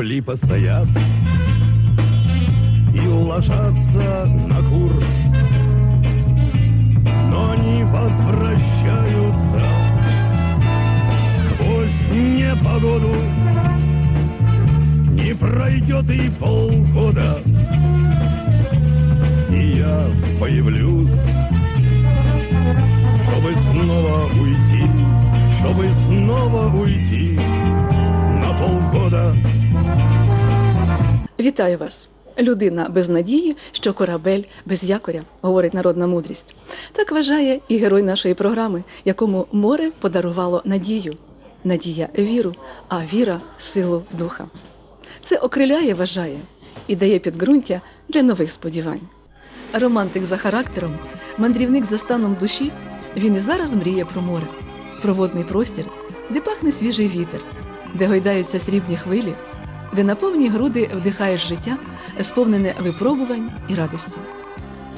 Корабли постоят и ложатся на курс, но не возвращаются сквозь непогоду. Не пройдет и полгода, и я появлюсь, чтобы снова уйти, чтобы снова уйти на полгода. Вітаю вас! Людина без надії, що корабель без якоря, говорить народна мудрість. Так вважає і герой нашої програми, якому море подарувало надію. Надія віру, а віра силу духа. Це окриляє, вважає і дає підґрунтя для нових сподівань. Романтик за характером, мандрівник за станом душі, він і зараз мріє про море, про водний простір, де пахне свіжий вітер, де гойдаються срібні хвилі, де на повні груди вдихаєш життя, сповнене випробувань і радості.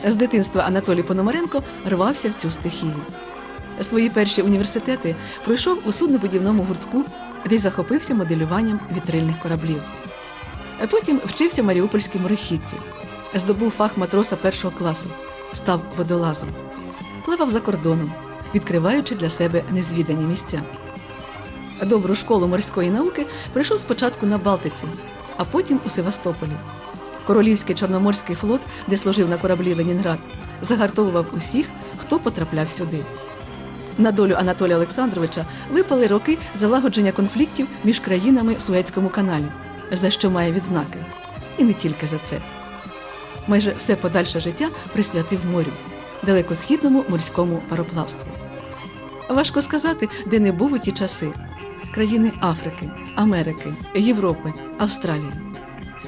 З дитинства Анатолій Пономаренко рвався в цю стихію. Свої перші університети пройшов у суднобудівному гуртку, де й захопився моделюванням вітрильних кораблів. Потім вчився в Маріупольській морехідці, здобув фах матроса першого класу, став водолазом, пливав за кордоном, відкриваючи для себе незвідані місця. Добру школу морської науки прийшов спочатку на Балтиці, а потім у Севастополі. Королівський Чорноморський флот, де служив на кораблі Ленінград, загартовував усіх, хто потрапляв сюди. На долю Анатолія Олександровича випали роки залагодження конфліктів між країнами в Суецькому каналі, за що має відзнаки. І не тільки за це. Майже все подальше життя присвятив морю, далекосхідному морському пароплавству. Важко сказати, де не був у ті часи країни Африки, Америки, Європи, Австралії.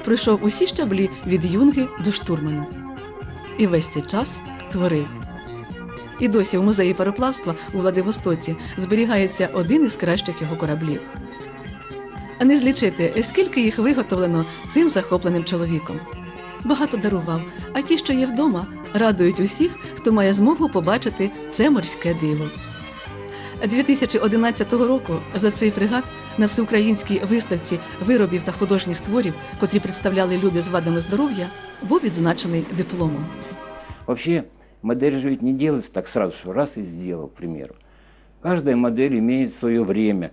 Пройшов усі щаблі від юнги до штурмана. І весь цей час творив. І досі в музеї пароплавства у Владивостоці зберігається один із кращих його кораблів. А не злічити, скільки їх виготовлено цим захопленим чоловіком. Багато дарував, а ті, що є вдома, радують усіх, хто має змогу побачити це морське диво. 2011 року за цей фрегат на всеукраїнській виставці виробів та художніх творів, котрі представляли люди з вадами здоров'я, був відзначений дипломом. Вообще, модель же ведь не делается так сразу, что раз и сделал, к примеру. Каждая модель имеет свое время.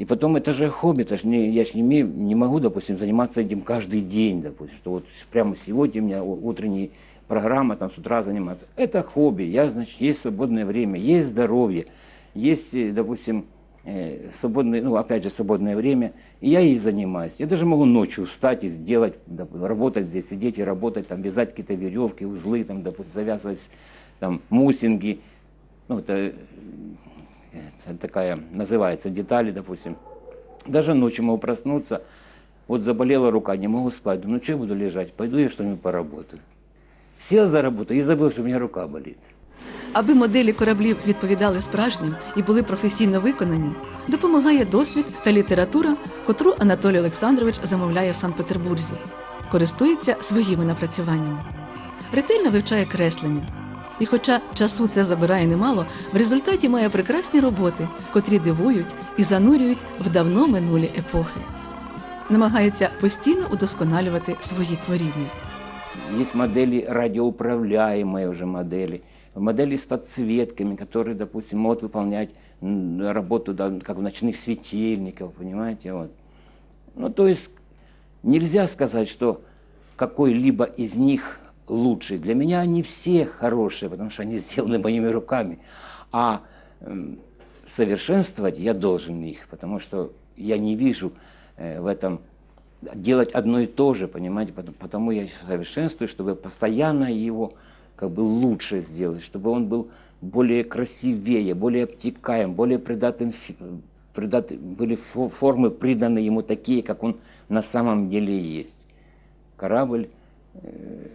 И потом это же хобби, это ж не, я же не, имею, не могу, допустим, заниматься этим каждый день, допустим, что вот прямо сегодня у меня у- утренняя программа, там с утра заниматься. Это хобби, я, значит, есть свободное время, есть здоровье, Есть, э, допустим, э, свободное, ну, опять же, свободное время, и я ей занимаюсь. Я даже могу ночью встать и сделать, работать здесь, сидеть и работать, там, вязать какие-то веревки, узлы, там, допустим, завязывать там, мусинги, ну, это, это такая, называется, детали, допустим. Даже ночью могу проснуться, вот заболела рука, не могу спать, думаю, ну, что я буду лежать, пойду я что-нибудь поработаю. Сел за работу и забыл, что у меня рука болит. Аби моделі кораблів відповідали справжнім і були професійно виконані, допомагає досвід та література, котру Анатолій Олександрович замовляє в Санкт-Петербурзі, користується своїми напрацюваннями, ретельно вивчає креслення. І хоча часу це забирає немало, в результаті має прекрасні роботи, котрі дивують і занурюють в давно минулі епохи. Намагається постійно удосконалювати свої творіння. Есть модели радиоуправляемые уже модели, модели с подсветками, которые, допустим, могут выполнять работу да, как в ночных светильников, понимаете, вот. Ну, то есть нельзя сказать, что какой-либо из них лучший. Для меня они все хорошие, потому что они сделаны моими руками. А совершенствовать я должен их, потому что я не вижу э, в этом делать одно и то же, понимаете, потому, потому я совершенствую, чтобы постоянно его как бы лучше сделать, чтобы он был более красивее, более обтекаем, более придатен, фи- придат- были фо- формы приданы ему такие, как он на самом деле есть. Корабль,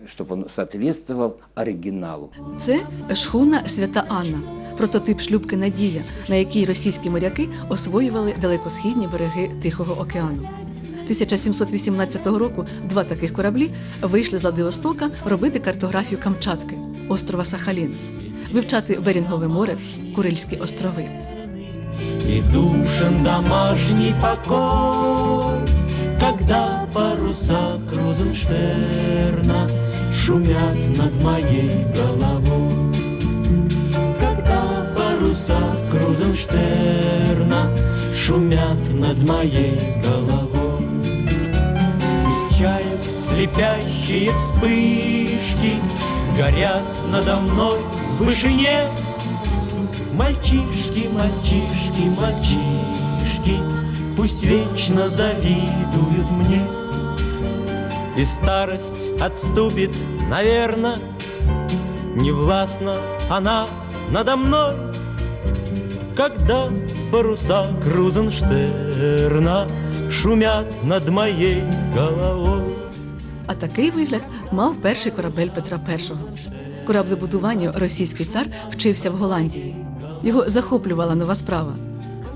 чтобы он соответствовал оригиналу. Це шхуна Свята Анна, прототип шлюбки Надія, на якій російські моряки освоювали далекосхідні береги Тихого океану. 1718 року два таких кораблі вийшли з Владивостока робити картографію Камчатки, острова Сахалін, вивчати Берінгове море, Курильські острови. И душен домашний покой, Когда паруса Крузенштерна Шумят над моей головой Когда паруса Крузенштерна Шумят над моей головой слепящие вспышки Горят надо мной в вышине. Мальчишки, мальчишки, мальчишки Пусть вечно завидуют мне. И старость отступит, наверно Не властна она надо мной. Когда паруса Крузенштерна Шумят над моей головой А такий вигляд мав перший корабель Петра І. Кораблебудуванню російський цар вчився в Голландії. Його захоплювала нова справа.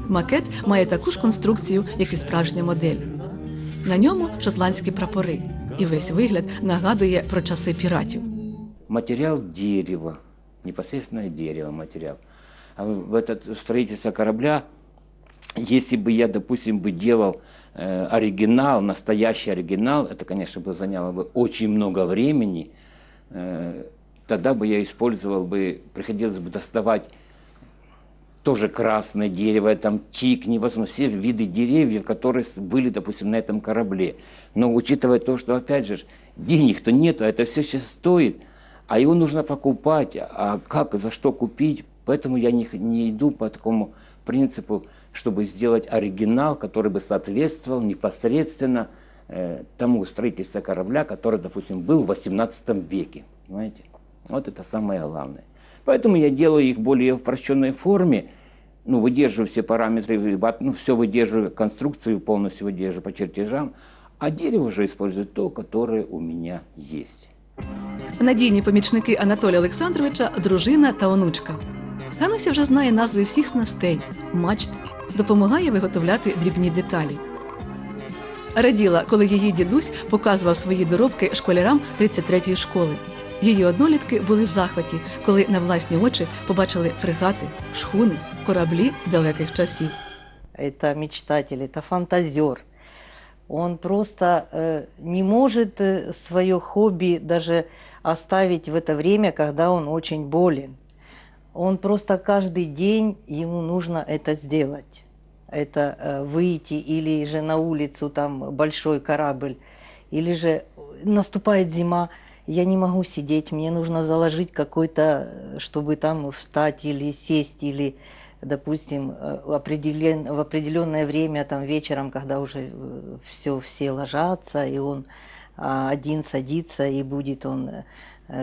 Макет має таку ж конструкцію, як і справжня модель. На ньому шотландські прапори, і весь вигляд нагадує про часи піратів. Материал дерево, непосредственно дерево материал. А в в это строительство корабля, если бы я, допустим, бы делал э, оригинал, настоящий оригинал, это, конечно, бы заняло бы очень много времени, э, тогда бы я использовал бы, приходилось бы доставать тоже красное дерево, там тик, невозможно, все виды деревьев, которые были, допустим, на этом корабле. Но учитывая то, что, опять же, денег-то нету, а это все сейчас стоит, а его нужно покупать, а как, за что купить, поэтому я не, не иду по такому принципу, чтобы сделать оригинал, который бы соответствовал непосредственно э, тому строительству корабля, который, допустим, был в 18 веке. Понимаете? Вот это самое главное. Поэтому я делаю их в более упрощенной форме, ну, выдерживаю все параметры, выбат- ну, все выдерживаю, конструкцию полностью выдерживаю по чертежам, а дерево уже использую то, которое у меня есть. Надійні помічники Анатолія Олександровича, дружина та онучка. Гануся вже знає назви всіх снастей, мачт, допомагає виготовляти дрібні деталі. Раділа, коли її дідусь показував свої доробки школярам 33-ї школи. Її однолітки були в захваті, коли на власні очі побачили фрегати, шхуни, кораблі далеких часів. это мечтатель, это фантазер. Он просто э, не может свое хобби даже оставить в это время, когда он очень болен. Он просто каждый день ему нужно это сделать. Это э, выйти или же на улицу, там большой корабль, или же наступает зима, я не могу сидеть, мне нужно заложить какой-то, э, чтобы там встать или сесть, или допустим, э, определен- в определенное время, там вечером, когда уже все, все ложатся, и он а, один садится, и будет он э,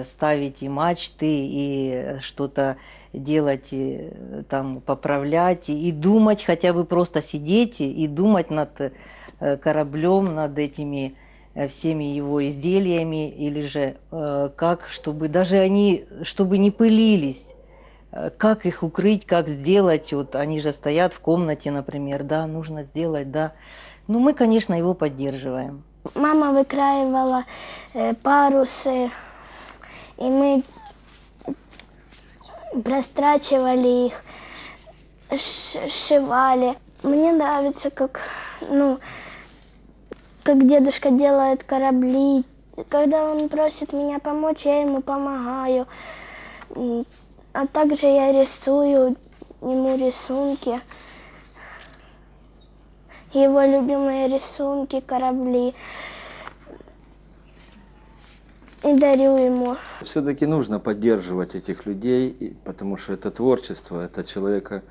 ставить и мачты, и э, что-то делать, и, э, там, поправлять, и, и думать, хотя бы просто сидеть и, думать над э, кораблем, над этими э, всеми его изделиями, или же э, как, чтобы даже они, чтобы не пылились, Э, как их укрыть, как сделать, вот они же стоят в комнате, например, да, нужно сделать, да. Ну, мы, конечно, его поддерживаем. Мама викраювала е, паруси, і ми прострачивали их, ш- сшивали. Мне нравится, как, ну, как дедушка делает корабли. Когда он просит меня помочь, я ему помогаю. А также я рисую ему рисунки. Его любимые рисунки, корабли. И дарю ему. Все-таки нужно поддерживать этих людей, потому что это творчество, это человека,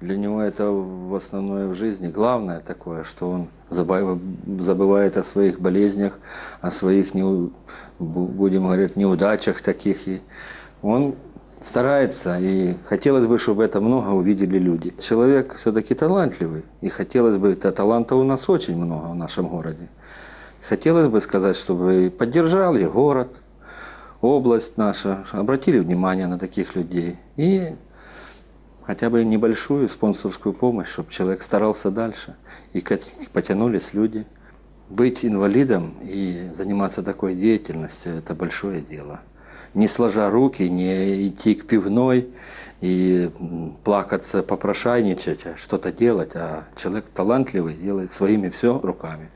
для него это в основное в жизни. Главное такое, что он забывает о своих болезнях, о своих, будем говорить, неудачах таких. И он старается, и хотелось бы, чтобы это много увидели люди. Человек все-таки талантливый, и хотелось бы, это таланта у нас очень много в нашем городе. Хотелось бы сказать, чтобы поддержал и город, область наша, обратили внимание на таких людей и хотя бы небольшую спонсорскую помощь, чтобы человек старался дальше и потянулись люди. Быть инвалидом и заниматься такой деятельностью – это большое дело. Не сложа руки, не идти к пивной и плакаться, попрошайничать, а что-то делать, а человек талантливый делает своими все руками.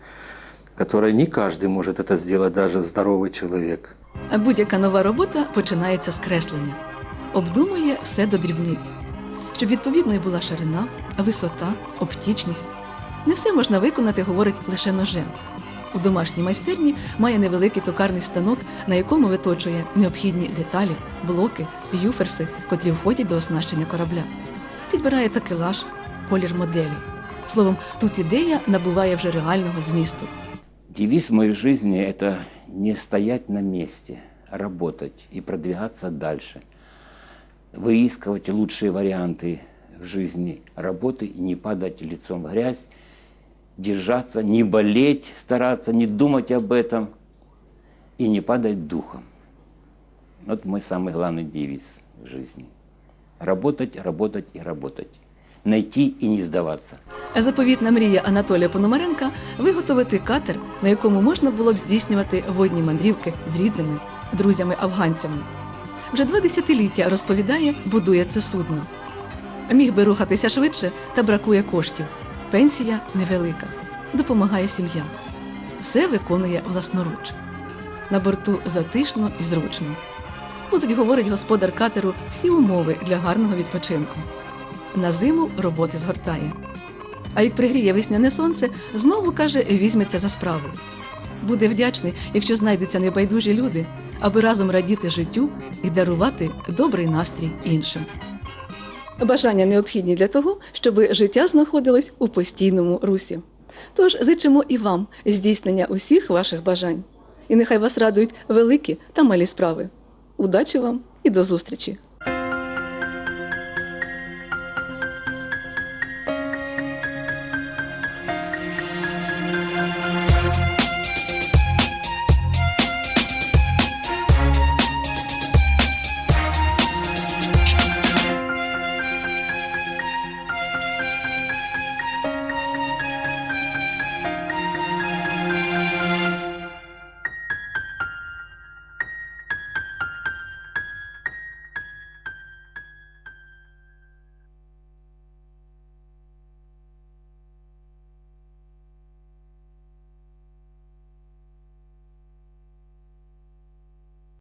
которое не каждый может это сделать, даже здоровый человек. А Будь-яка нова робота починається з креслення. Обдумує все до дрібниць, щоб відповідною була ширина, висота, оптічність. Не все можна виконати, говорить лише ножем. У домашній майстерні має невеликий токарний станок, на якому виточує необхідні деталі, блоки, юферси, котрі входять до оснащення корабля. Підбирає такелаж, колір моделі. Словом, тут ідея набуває вже реального змісту. Девиз моей жизни – это не стоять на месте, а работать и продвигаться дальше. Выискивать лучшие варианты жизни работы не падать лицом в грязь, держаться, не болеть, стараться, не думать об этом и не падать духом. Вот мой самый главный девиз жизни. Работать, работать и работать. Найти и не сдаваться. Заповітна мрія Анатолія Пономаренка виготовити катер, на якому можна було б здійснювати водні мандрівки з рідними, друзями-афганцями. Вже два десятиліття розповідає, будує це судно. Міг би рухатися швидше, та бракує коштів. Пенсія невелика. Допомагає сім'я. Все виконує власноруч. На борту затишно і зручно. Будуть, говорить господар катеру, всі умови для гарного відпочинку. На зиму роботи згортає. А як пригріє весняне сонце, знову каже, візьметься за справу. Буде вдячний, якщо знайдуться небайдужі люди, аби разом радіти життю і дарувати добрий настрій іншим. Бажання необхідні для того, щоб життя знаходилось у постійному русі. Тож зичимо і вам здійснення усіх ваших бажань. І нехай вас радують великі та малі справи. Удачі вам і до зустрічі!